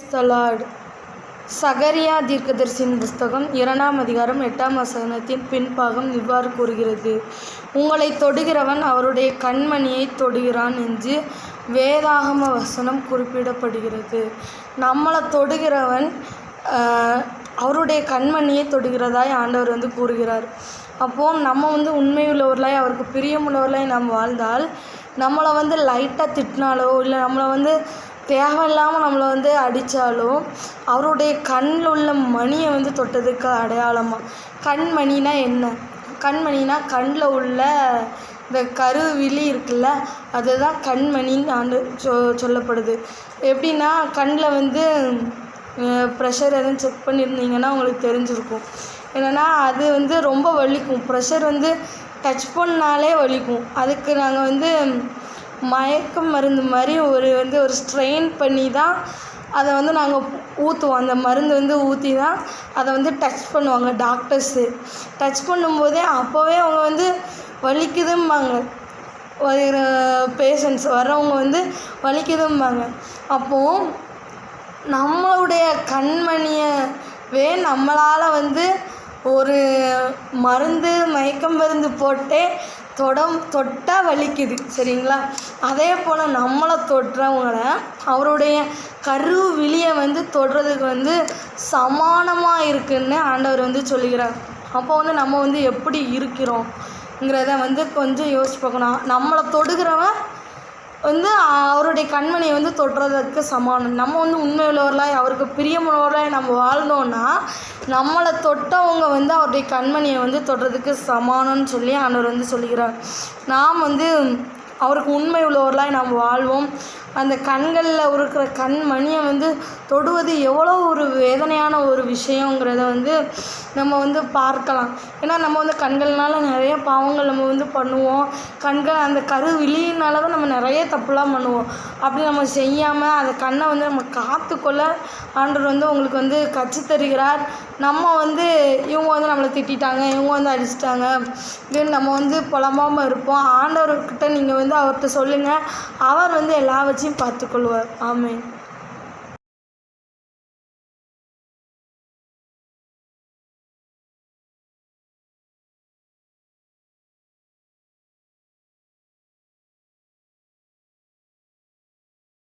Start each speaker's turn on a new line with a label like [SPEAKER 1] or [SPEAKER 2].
[SPEAKER 1] ஸ்தலாட். சகரியா தீர்க்கதரிசியின் புஸ்தகம் இரண்டாம் அதிகாரம் எட்டாம் வசனத்தின் பின்பாகம் இவ்வாறு கூறுகிறது. உங்களை தொடுகிறவன் அவருடைய கண்மணியை தொடுகிறான் என்று வேதாகம வசனம் குறிப்பிடப்படுகிறது. நம்மளை தொடுகிறவன் அவருடைய கண்மணியை தொடுகிறதாய் ஆண்டவர் வந்து கூறுகிறார். அப்போது நம்ம வந்து உண்மையுள்ளவர்களாய் அவருக்கு பிரியமுள்ளவர்களாய் நாம் வாழ்ந்தால் நம்மளை வந்து லைட்டாக திட்டினாலோ இல்லை நம்மளை வந்து தேவையில்லாமல் நம்மளை வந்து அடித்தாலும் அவருடைய கண்ணில் உள்ள மணியை வந்து தொட்டதுக்கு அடையாளமாக கண்மணினா என்ன? கண்மணினா கண்ணில் உள்ள இந்த கருவிழி இருக்குல்ல அதுதான் கண்மணின்னு ஆண்டு சொ சொல்லப்படுது. எப்படின்னா கண்ணில் வந்து ப்ரெஷர் எதுவும் செக் பண்ணியிருந்தீங்கன்னா உங்களுக்கு தெரிஞ்சிருக்கும். என்னென்னா அது வந்து ரொம்ப வலிக்கும். ப்ரெஷர் வந்து டச் பண்ணாலே வலிக்கும். அதுக்கு நாங்கள் வந்து மயக்க மருந்து மாதிரி ஒரு வந்து ஒரு ஸ்ட்ரெயின் பண்ணி தான் அதை வந்து நாங்கள் ஊற்றுவோம் அந்த மருந்து வந்து ஊற்றி தான் அதை வந்து டச் பண்ணுவாங்க டாக்டர்ஸு டச் பண்ணும்போதே அப்போவே அவங்க வந்து வலிக்குதும்பாங்க. வர பேஷண்ட்ஸ் வர்றவங்க வந்து வலிக்குதும்பாங்க. அப்போது நம்மளுடைய கண்மணியவே நம்மளால் வந்து ஒரு மருந்து மயக்க மருந்து போட்டே தொடம் தொட்டால் வலிக்குது சரிங்களா? அதே போல் நம்மளை தொடுறவங்கள அவருடைய கரு விழியை வந்து தொடுறதுக்கு வந்து சமானமாக இருக்குன்னு ஆண்டவர் வந்து சொல்லுகிறார். அப்போ வந்து நம்ம வந்து எப்படி இருக்கிறோம்ங்கிறத வந்து கொஞ்சம் யோசிச்சு பார்க்கணும். நம்மளை தொடுகிறவன் வந்து அவருடைய கண்மணியை வந்து தொடுறதுக்கு சமானம் நம்ம வந்து உண்மை உள்ளவர்களாய் அவருக்கு பிரியமுள்ளவர்களாய் நம்ம வாழ்ந்தோன்னா நம்மளை தொட்டவங்க வந்து அவருடைய கண்மணியை வந்து தொடுறதுக்கு சமானம்னு சொல்லி அவர் வந்து சொல்லுகிறார். நாம் வந்து அவருக்கு உண்மை உள்ளவர்களாய் நாம் வாழ்வோம். அந்த கண்களில் இருக்கிற கண்மணியை வந்து தொடுவது எவ்வளோ ஒரு வேதனையான ஒரு விஷயங்கிறத வந்து நம்ம வந்து பார்க்கலாம். ஏன்னா நம்ம வந்து கண்கள்னால நிறைய பாவங்கள் நம்ம வந்து பண்ணுவோம். கண்கள் அந்த கரு விழியினால தான் நம்ம நிறைய தப்புலாம் பண்ணுவோம். அப்படி நம்ம செய்யாமல் அந்த கண்ணை வந்து நம்ம காத்துக்கொள்ள ஆண்டவர் வந்து உங்களுக்கு வந்து கற்று தருகிறார் நம்ம வந்து இவங்க வந்து நம்மளை திட்டிட்டாங்க இவங்க வந்து அடிச்சிட்டாங்க. இப்படின்னு நம்ம வந்து புலம்பாமல் இருப்போம். ஆண்டவர்கிட்ட நீங்கள் வந்து அவர்கிட்ட சொல்லுங்கள் அவர் வந்து எல்லா வச்சையும் பார்த்துக்கொள்வார். ஆமென்.